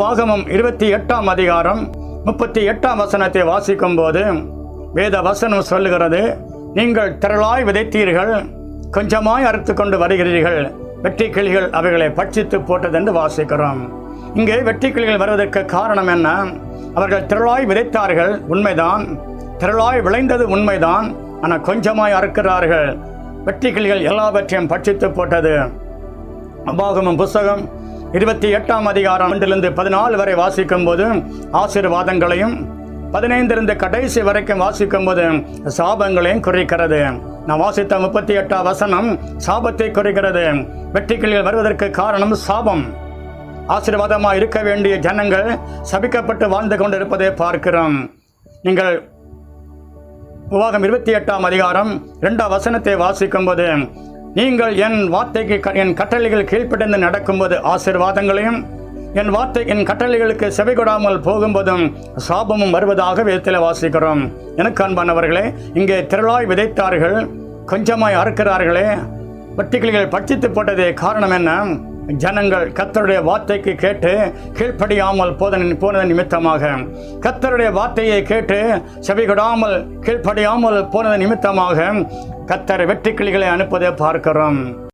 பாகமம் இருபத்தி எட்டாம் அதிகாரம் முப்பத்தி எட்டாம் வசனத்தை வாசிக்கும் போது வேத வசனம் சொல்லுகிறது நீங்கள் திரளாய் விதைத்தீர்கள் கொஞ்சமாய் அறுத்து கொண்டு வருகிறீர்கள். வெற்றி கிளிகள் அவைகளை பட்சித்து போட்டதென்று வாசிக்கிறோம். இங்கே வெற்றி கிளிகள் வருவதற்கு காரணம் என்ன? அவர்கள் திரளாய் விதைத்தார்கள் உண்மைதான். திரளாய் விளைந்தது உண்மைதான். ஆனால் கொஞ்சமாய் அறுக்கிறார்கள். வெற்றி கிளிகள் எல்லாவற்றையும் பட்சித்து போட்டது. அபாகமம் புஸ்தகம் இருபத்தி எட்டாம் அதிகாரம் ஒன்றிலிருந்து பதினாலு வரை வாசிக்கும் போது ஆசீர்வாதங்களையும் பதினைந்திலிருந்து கடைசி வரைக்கும் வாசிக்கும் போது சாபங்களையும் குறிக்கிறது. நான் வாசித்த முப்பத்தி எட்டாம் வசனம் சாபத்தை குறிக்கிறது. வெற்றிகளில் வருவதற்கு காரணம் சாபம். ஆசீர்வாதமாக இருக்க வேண்டிய ஜனங்கள் சபிக்கப்பட்டு வாழ்ந்து கொண்டிருப்பதை பார்க்கிறோம். நீங்கள் உபாகம் இருபத்தி எட்டாம் அதிகாரம் இரண்டாம் வசனத்தை வாசிக்கும்போது நீங்கள் என் வார்த்தைக்கு க- என் கட்டளைகள் கீழ்ப்படிந்து நடக்கும்போது ஆசீர்வாதங்களையும் என் வார்த்தை என் கட்டளைகளுக்கு செவி கொடாமல் போகும்போதும் சாபமும் வருவதாக விதத்தில் வாசிக்கிறோம். எனக்கு அன்பானவர்களே இங்கே திரளாய் விதைத்தார்கள் கொஞ்சமாய் அறுக்கிறார்களே வெட்டிக்கிளிகள் பட்சித்து போட்டதே காரணம் என்ன? ஜனங்கள் கத்தருடைய வார்த்தைக்கு கேட்டு கீழ்ப்படியாமல் போதன போனதன் நிமித்தமாக. கத்தருடைய வார்த்தையை கேட்டு செவிகொடாமல் கீழ்ப்படியாமல் போனதன் நிமித்தமாக கத்தர் வெட்டுக்கிளிகளை அனுப்பதை பார்க்கிறோம்.